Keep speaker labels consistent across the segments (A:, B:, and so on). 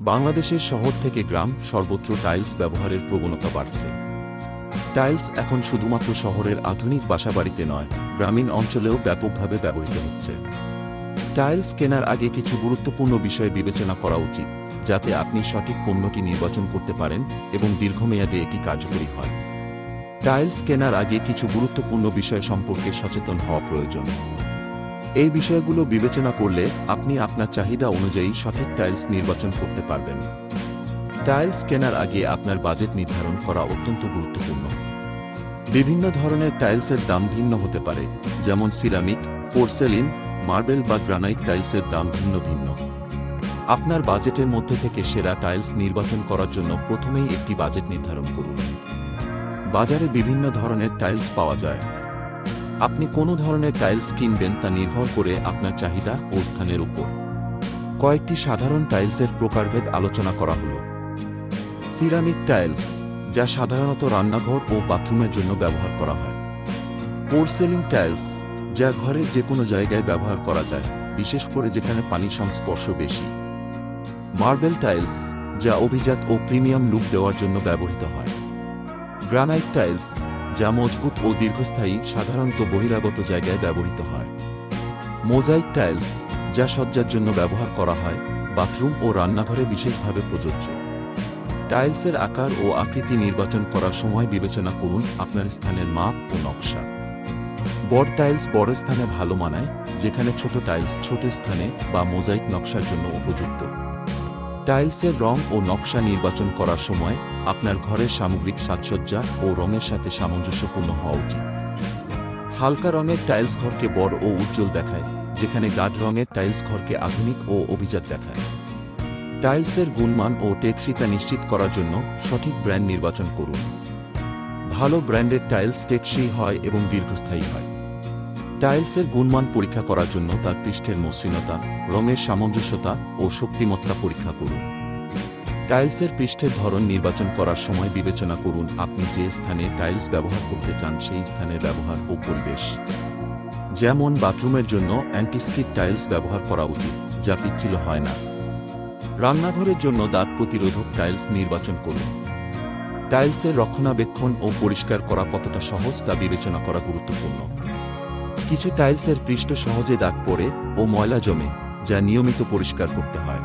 A: বাংলাদেশের শহর থেকে গ্রাম সর্বত্র টাইলস ব্যবহারের প্রবণতা বাড়ছে। টাইলস এখন শুধুমাত্র শহরের আধুনিক বাসাবাড়িতে নয়, গ্রামীণ অঞ্চলেও ব্যাপকভাবে ব্যবহৃত হচ্ছে। টাইলস কেনার আগে কিছু গুরুত্বপূর্ণ বিষয় বিবেচনা করা উচিত, যাতে আপনি সঠিক পণ্যটি নির্বাচন করতে পারেন এবং দীর্ঘমেয়াদে এটি কার্যকরী হয়। টাইলস কেনার আগে কিছু গুরুত্বপূর্ণ বিষয় সম্পর্কে সচেতন হওয়া প্রয়োজন। এই বিষয়গুলো বিবেচনা করলে আপনি আপনার চাহিদা অনুযায়ী সঠিক টাইলস নির্বাচন করতে পারবেন। টাইলস কেনার আগে আপনার বাজেট নির্ধারণ করা অত্যন্ত গুরুত্বপূর্ণ। বিভিন্ন ধরনের টাইলসের দাম ভিন্ন হতে পারে, যেমন সিরামিক, পোর্সেলিন, মার্বেল বা গ্রানাইট টাইলসের দাম ভিন্ন ভিন্ন। আপনার বাজেটের মধ্যে থেকে সেরা টাইলস নির্বাচন করার জন্য প্রথমেই একটি বাজেট নির্ধারণ করুন। বাজারে বিভিন্ন ধরনের টাইলস পাওয়া যায়। আপনি কোন ধরনের টাইলস কিনবেন তা নির্ভর করে আপনার চাহিদা ও স্থানের উপর। কয়েকটি সাধারণ টাইলসের প্রকারভেদ আলোচনা করা হল। সিরামিক টাইলস, যা সাধারণত রান্নাঘর ও বাথরুমের জন্য ব্যবহার করা হয়। পোর্সেলিং টাইলস, যা ঘরের যে কোনো জায়গায় ব্যবহার করা যায়, বিশেষ করে যেখানে পানির সংস্পর্শ বেশি। মার্বেল টাইলস, যা অভিজাত ও প্রিমিয়াম লুক দেওয়ার জন্য ব্যবহৃত হয়। গ্রানাইট টাইলস যা মজবুত ও দীর্ঘস্থায়ী সাধারণত বহিরাগত জায়গায় ব্যবহৃত হয়। মোজাইক টাইলস, যা সজ্জার জন্য ব্যবহার করা হয়, বাথরুম ও রান্নাঘরে বিশেষভাবে প্রযোজ্য। টাইলসের আকার ও আকৃতি নির্বাচন করার সময় বিবেচনা করুন আপনার স্থানের মাপ ও নকশা। বড় টাইলস বড় স্থানে ভালো মানায়, যেখানে ছোট টাইলস ছোট স্থানে বা মোজাইক নকশার জন্য উপযুক্ত। টাইলসের রং ও নকশা নির্বাচন করার সময় আপনার ঘরের সামগ্রিক সাজসজ্জা ও রঙের সাথে সামঞ্জস্যপূর্ণ হওয়া উচিত। হালকা রঙের টাইলস ঘরকে বড় ও উজ্জ্বল দেখায়, যেখানে গাঢ় রঙের টাইলস ঘরকে আধুনিক ও অভিজাত দেখায়। টাইলসের গুণমান ও টেকসিতা নিশ্চিত করার জন্য সঠিক ব্র্যান্ড নির্বাচন করুন। ভালো ব্র্যান্ডের টাইলস টেকসই হয় এবং দীর্ঘস্থায়ী হয়। টাইলসের গুণমান পরীক্ষা করার জন্য তার পৃষ্ঠের মসৃণতা, রঙের সামঞ্জস্যতা ও শক্তিমত্তা পরীক্ষা করুন। টাইলসের পৃষ্ঠের ধরন নির্বাচন করার সময় বিবেচনা করুন আপনি যে স্থানে টাইলস ব্যবহার করতে চান সেই স্থানের ব্যবহার ও পরিবেশ। যেমন বাথরুমের জন্য অ্যান্টিস্কিড টাইলস ব্যবহার করা উচিত, যা পিচ্ছিল হয় না। রান্নাঘরের জন্য দাঁত প্রতিরোধক টাইলস নির্বাচন করুন। টাইলসের রক্ষণাবেক্ষণ ও পরিষ্কার করা কতটা সহজ তা বিবেচনা করা গুরুত্বপূর্ণ। কিছু টাইলসের পৃষ্ঠ সহজে দাগ পড়ে ও ময়লা জমে, যা নিয়মিত পরিষ্কার করতে হয়।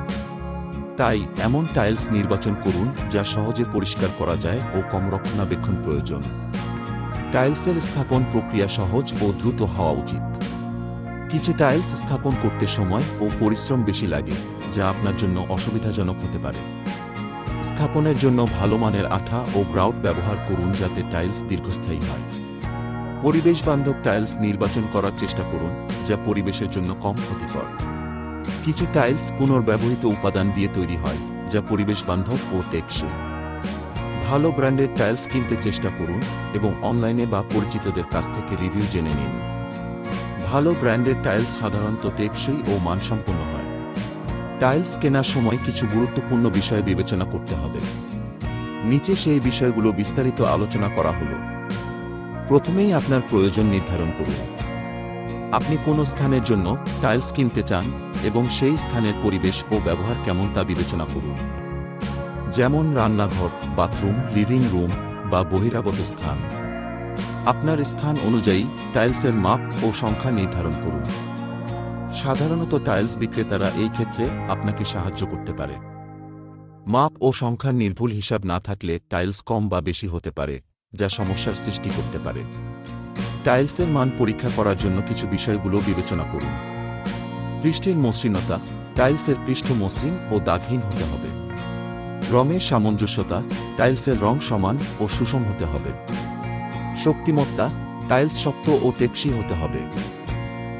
A: তাই এমন টাইলস নির্বাচন করুন, যা সহজে পরিষ্কার করা যায় ও কম রক্ষণাবেক্ষণ প্রয়োজন। টাইলসের স্থাপন প্রক্রিয়া সহজ ও দ্রুত হওয়া উচিত। কিছু টাইলস স্থাপন করতে সময় ও পরিশ্রম বেশি লাগে, যা আপনার জন্য অসুবিধাজনক হতে পারে। স্থাপনের জন্য ভালো মানের আঠা ও গ্রাউট ব্যবহার করুন, যাতে টাইলস দীর্ঘস্থায়ী হয়। পরিবেশ বান্ধব টাইলস নির্বাচন করার চেষ্টা করুন, যা পরিবেশের জন্য কম ক্ষতিকর। কিছু টাইলস পুনর্ব্যবহৃত উপাদান দিয়ে তৈরি হয়, যা পরিবেশ বান্ধব ও টেকসই। ভালো ব্র্যান্ডের টাইলস কিনতে চেষ্টা করুন এবং অনলাইনে বা পরিচিতদের কাছ থেকে রিভিউ জেনে নিন। ভালো ব্র্যান্ডের টাইলস সাধারণত টেকসই ও মানসম্পন্ন হয়। টাইলস কেনার সময় কিছু গুরুত্বপূর্ণ বিষয় বিবেচনা করতে হবে। নিচে সেই বিষয়গুলো বিস্তারিত আলোচনা করা হলো। প্রথমেই আপনার প্রয়োজন নির্ধারণ করুন। আপনি কোন স্থানের জন্য টাইলস কিনতে চান এবং সেই স্থানের পরিবেশ ও ব্যবহার কেমন তা বিবেচনা করুন। যেমন রান্নাঘর, বাথরুম, লিভিং রুম বা বহিরাগত স্থান। আপনার স্থান অনুযায়ী টাইলসের মাপ ও সংখ্যা নির্ধারণ করুন। সাধারণত টাইলস বিক্রেতারা এই ক্ষেত্রে আপনাকে সাহায্য করতে পারে। মাপ ও সংখ্যার নির্ভুল হিসাব না থাকলে টাইলস কম বা বেশি হতে পারে। যা সমস্যার সৃষ্টি করতে পারে। টাইলসের মান পরীক্ষা করার জন্য কিছু বিষয়গুলো বিবেচনা করুন। পৃষ্ঠের মসৃণতা, টাইলসের পৃষ্ঠ মসৃণ ও দাগহীন হতে হবে। রঙের সামঞ্জস্যতা, টাইলসের রং সমান ও সুষম হতে হবে। শক্তিমত্তা, টাইলস শক্ত ও টেকসি হতে হবে।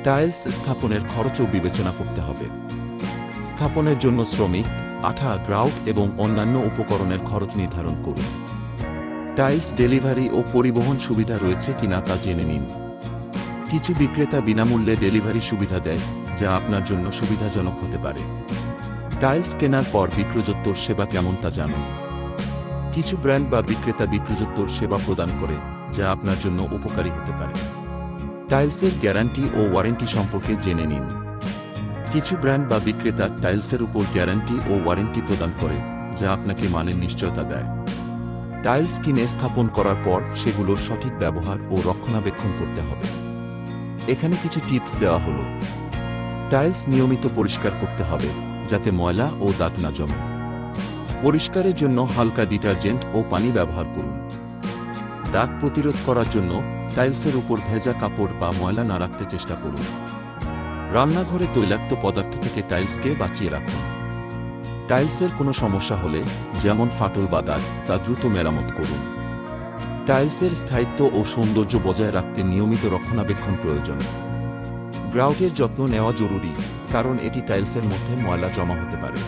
A: টাইলস স্থাপনের খরচও বিবেচনা করতে হবে। স্থাপনের জন্য শ্রমিক, আঠা গ্রাউট এবং অন্যান্য উপকরণের খরচ নির্ধারণ করুন। টাইলস, ডেলিভারি ও পরিবহন সুবিধা রয়েছে কিনা তা জেনে নিন। কিছু বিক্রেতা বিনামূল্যে ডেলিভারি সুবিধা দেয়, যা আপনার জন্য সুবিধাজনক হতে পারে। টাইলস কেনার পর বিক্রয়োত্তর সেবা কেমন তা জানুন। কিছু ব্র্যান্ড বা বিক্রেতা বিক্রয়োত্তর সেবা প্রদান করে, যা আপনার জন্য উপকারী হতে পারে। টাইলসের গ্যারান্টি ও ওয়ারেন্টি সম্পর্কে জেনে নিন। কিছু ব্র্যান্ড বা বিক্রেতা টাইলসের উপর গ্যারান্টি ও ওয়ারেন্টি প্রদান করে, যা আপনাকে মানের নিশ্চয়তা দেয়। টাইলস কিনে স্থাপন করার পর সেগুলোর সঠিক ব্যবহার ও রক্ষণাবেক্ষণ করতে হবে। এখানে কিছু টিপস দেওয়া হলো। টাইলস নিয়মিত পরিষ্কার করতে হবে, যাতে ময়লা ও দাগ না জমে। পরিষ্কারের জন্য হালকা ডিটারজেন্ট ও পানি ব্যবহার করুন। দাগ প্রতিরোধ করার জন্য টাইলসের উপর ভেজা কাপড় বা ময়লা না রাখতে চেষ্টা করুন। রান্নাঘরে তৈলাক্ত পদার্থ থেকে টাইলসকে বাঁচিয়ে রাখুন। টাইলসের কোনো সমস্যা হলে যেমন ফাটল বা দাগ তা দ্রুত মেরামত করুন। টাইলসের স্থায়িত্ব ও সৌন্দর্য বজায় রাখতে নিয়মিত রক্ষণাবেক্ষণ প্রয়োজন। গ্রাউটের যত্ন নেওয়া জরুরি, কারণ এটি টাইলসের মধ্যে ময়লা জমা হতে পারে।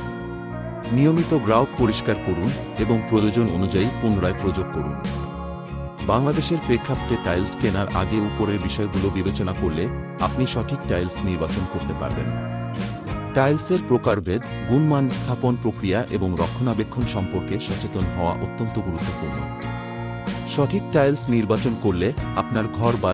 A: নিয়মিত গ্রাউট পরিষ্কার করুন এবং প্রয়োজন অনুযায়ী পুনরায় প্রয়োগ করুন। বাংলাদেশের প্রেক্ষাপটে টাইলস কেনার আগে উপরের বিষয়গুলো বিবেচনা করলে আপনি সঠিক টাইলস নির্বাচন করতে পারবেন। টাইলসের প্রকারভেদ, গুণমান স্থাপন প্রক্রিয়া এবং রক্ষণাবেক্ষণ সম্পর্কে সচেতন হওয়া অত্যন্ত গুরুত্বপূর্ণ। সঠিক টাইলস নির্বাচন করলে আপনার ঘর বা